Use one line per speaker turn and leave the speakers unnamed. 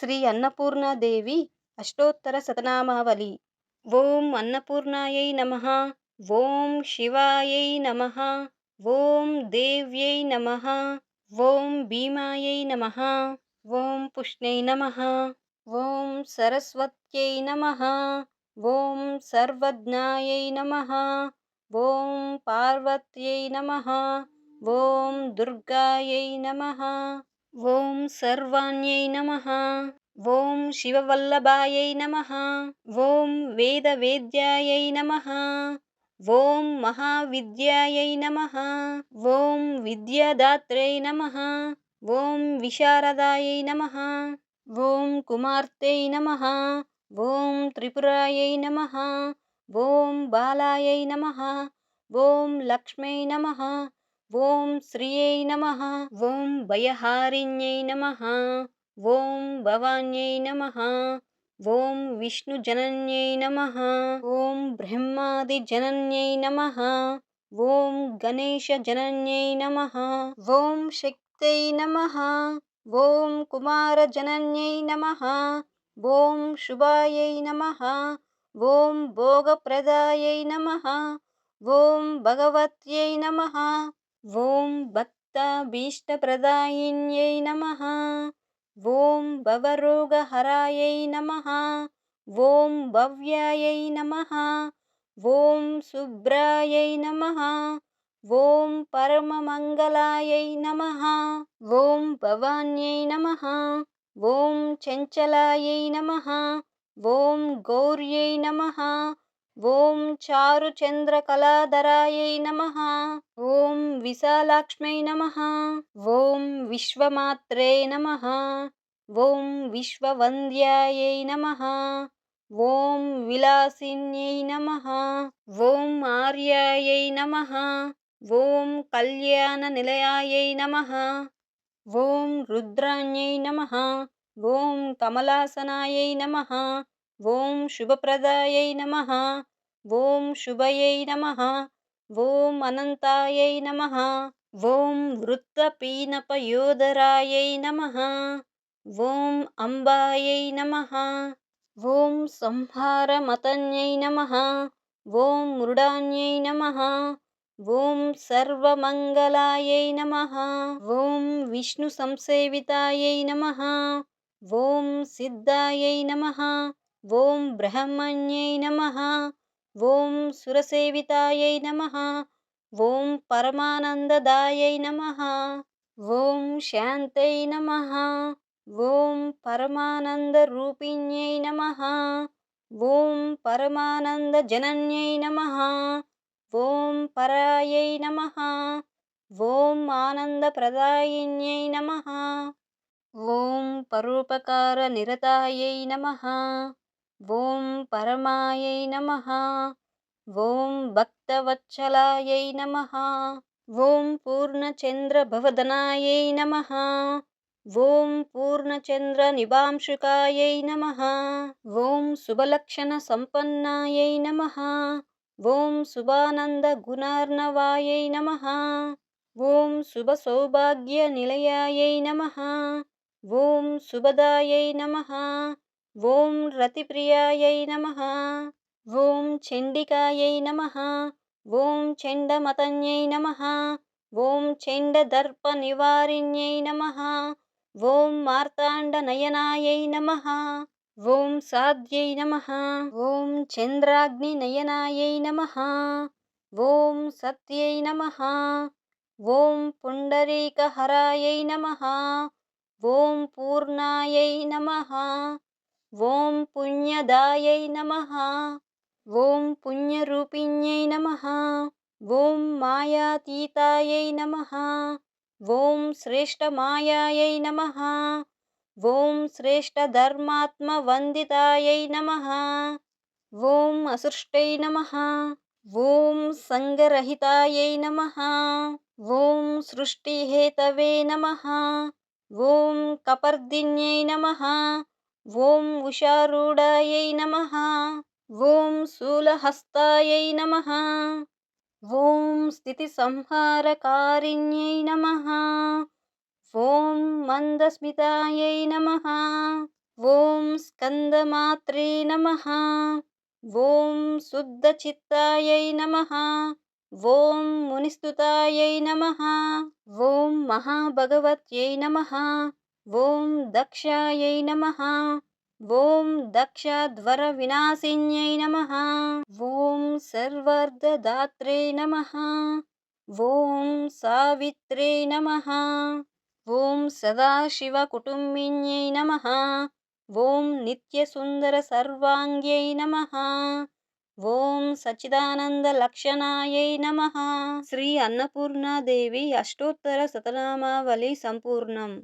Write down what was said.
శ్రీ అన్నపూర్ణాదేవి అష్టోత్తర శతనామావళి ఓం అన్నపూర్ణాయై నమ. ఓం శివాయై నమ. ఓం దేవ్యై నమ. ఓం భీమాయై నమ. ఓం పుష్ణై నమ. ఓం సరస్వత్యై నమ. ఓం సర్వజ్ఞాయై నమ. ఓం పార్వత్యై నమ. ఓం దుర్గాయై నమ. ఓం సర్వాణ్యై నమ. ఓం శివవల్లభాయై నమ. ఓం వేదవేద్యాయై నమ. ఓం మహావిద్యాయై నమ. ఓం విద్యాదాత్రై నమ. ఓం విశారదాయై నమ. ఓం కుమార్తెై నమ. ఓం త్రిపురాయై నమ. ఓం బాలాయై నమ. ఓం లక్ష్మై నమ. ఓం శ్రియై నమ ఓం భయహారిణ్యై నమ ఓం భవాన్యై నమ ఓం విష్ణుజనన్యై నమ ఓం బ్రహ్మాదిజనన్యై నమ ఓం గణేశజనన్యై నమ ఓం శక్తై నమ ఓం కుమారజనన్యై నమ ఓం శుభాయై నమ ఓం భోగప్రదాయై నమ ఓం భగవత్యై నమ ఓం భక్తాభీష్టప్రదాయిన్యై నమ. ఓం భవరోగహరాయై నమ. ఓం భవ్యాయై నమ. ఓం శుభ్రాయై నమ. ఓం పరమమంగళాయై నమ. ఓం భవాన్యై నమ. ఓం చంచలాయై నమ. ఓం గౌర్యై నమ. ఓం చారు చారుచంద్రకళాధరాయై నమ. ఓం విశాలాక్ష్మై నమ. ఓం విశ్వమాత్రే నమ. ఓం విశ్వవంద్యాయై నమ. ఓం విలాసిన్యై నమ. ఓం ఆర్యాయై నమ. ఓం కళ్యాణనిలయాయై నమ. ఓం రుద్రాణ్యై నమ. ఓం కమలాసనాయై నమ. ఓం శుభప్రదాయై నమ. ఓం శుభయై నమ. ఓం అనంతాయై నమ. ఓం వృత్తపీనపయోధరాయై నమ. ఓం అంబాయై నమ. ఓం సంహారమతన్యై నమ. ఓం మృడాన్యై నమ. ఓం సర్వమంగళాయై నమ. ఓం విష్ణు సంసేవితాయై నమ. ఓం సిద్ధాయై నమ. ఓం బ్రహ్మణ్యై నమ. ఓం సురసేవితాయై నమ. ఓం పరమానందదాయై నమ. ఓం శాంతై నమ. ఓం పరమానందరూపిణ్యై నమ. ఓం పరమానందజనన్యై నమ. ఓం పరాయై నమ. ఓం ఆనందప్రదాయిన్యై నమ. ఓం పరోపకారనిరతాయై నమ. ఓం పరమాయై నమ. ఓం భక్తవత్సలాయై నమ. ఓం పూర్ణచంద్రభవదనాయై నమ. ఓం పూర్ణచంద్రనిభాంశుకాయై నమ. ఓం శుభలక్షణసంపన్నాయై నమ. ఓం శుభానందగుణార్ణవాయై నమ. ఓం శుభసౌభాగ్యనిలయాయై నమ. ఓం శుభదాయై నమ. ఓం రతిప్రియాయై నమ. ఓం చండికాయై నమ. ఓం చండమతన్యై నమ. ఓం చండదర్పనివారిణ్యై నమ. ఓం మార్తాండనయనాయై నమ. ఓం సాధ్యై నమ. ఓం చంద్రాగ్నినయనాయై నమ. ఓం సత్యై నమ. ఓం పుండరీకహరాయై నమ. ఓం పూర్ణాయై నమ. ఓం పుణ్యదాయై నమ. ఓం పుణ్యరూపిణ్యై నమ. ఓం మాయాతీతాయై నమ. ఓం శ్రేష్టమాయాయై నమ. ఓం శ్రేష్టధర్మాత్మవందితాయై నమ. ఓం అసృష్టై నమ. ఓం సంగరహితాయై నమ. ఓం సృష్టిహేతవే నమ. ఓం కపర్దిన్యై నమ. ఓం ఉషారూఢాయై నమ. ఓం శూలహస్తాయై నమ. ఓం స్థితి సంహారకారిణ్యై నమ. ఓం మందస్మితాయై నమ. ఓం స్కందమాత్రే నమ. ఓం శుద్ధచిత్తాయై నమ. ఓం మునిస్తుతాయై నమ. ఓం మహాభగవత్యై నమ. ఓం దక్షాయై నమ. ఓం దక్షధ్వర వినాశిన్యై నమ. ఓం సర్వార్ధదాత్రే నమ. ఓం సావిత్రే నమ. ఓం సదాశివకుటుంబిన్యై నమ. ఓం నిత్యసుందర సర్వాంగ్యై నమ. ఓం సచ్చిదానందలక్షణాయై నమ. శ్రీ అన్నపూర్ణాదేవి అష్టోత్తర శతనామావళి సంపూర్ణం.